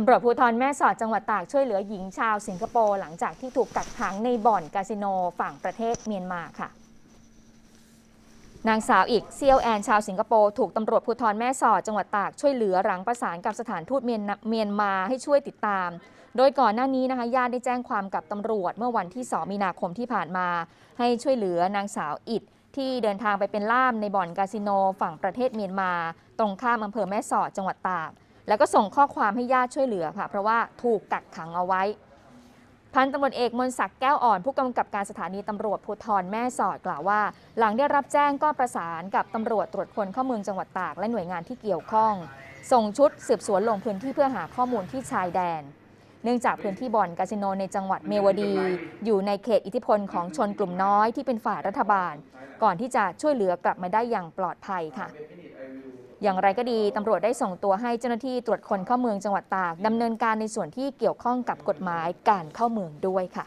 ตำรวจภูธรแม่สอดจังหวัดตากช่วยเหลือหญิงชาวสิงคโปร์หลังจากที่ถูกกักขังในบ่อนคาสิโนฝั่งประเทศเมียนมาค่ะ นางสาวอีกเซียวแอนชาวสิงคโปร์ถูกตำรวจภูธรแม่สอดจังหวัดตากช่วยเหลือหลังประสานกับสถานทูตเมียนเมียนมาให้ช่วยติดตาม โดยก่อนหน้านี้นะคะญาติได้แจ้งความกับตำรวจเมื่อวันที่ 2 มีนาคมที่ผ่านมา ให้ช่วยเหลือนางสาวอิดที่เดินทางไปเป็นล่ามในบ่อนคาสิโนฝั่งประเทศเมียนมา ตรงข้ามอำเภอแม่สอดจังหวัดตาก แล้วก็ส่งข้อความให้ญาติช่วยเหลือค่ะ เพราะว่าถูกกักขังเอาไว้ พันตำรวจเอกมนศักดิ์แก้วอ่อน ผู้กำกับการสถานีตำรวจภูธรแม่สอดกล่าวว่า หลังได้รับแจ้งก็ประสานกับตำรวจตรวจคนเข้าเมืองจังหวัดตากและหน่วยงานที่เกี่ยวข้อง ส่งชุดสืบสวนลงพื้นที่เพื่อหาข้อมูลที่ชายแดน เนื่องจากพื้นที่บ่อนคาสิโนในจังหวัดเมวดี อยู่ในเขตอิทธิพลของชนกลุ่มน้อยที่เป็นฝ่ายรัฐบาล ก่อนที่จะช่วยเหลือกลับมาได้อย่างปลอดภัยค่ะ อย่างไรก็ดีตำรวจได้ส่งตัวให้เจ้าหน้าที่ตรวจคนเข้าเมืองจังหวัดตากดำเนินการในส่วนที่เกี่ยวข้องกับกฎหมายการเข้าเมืองด้วยค่ะ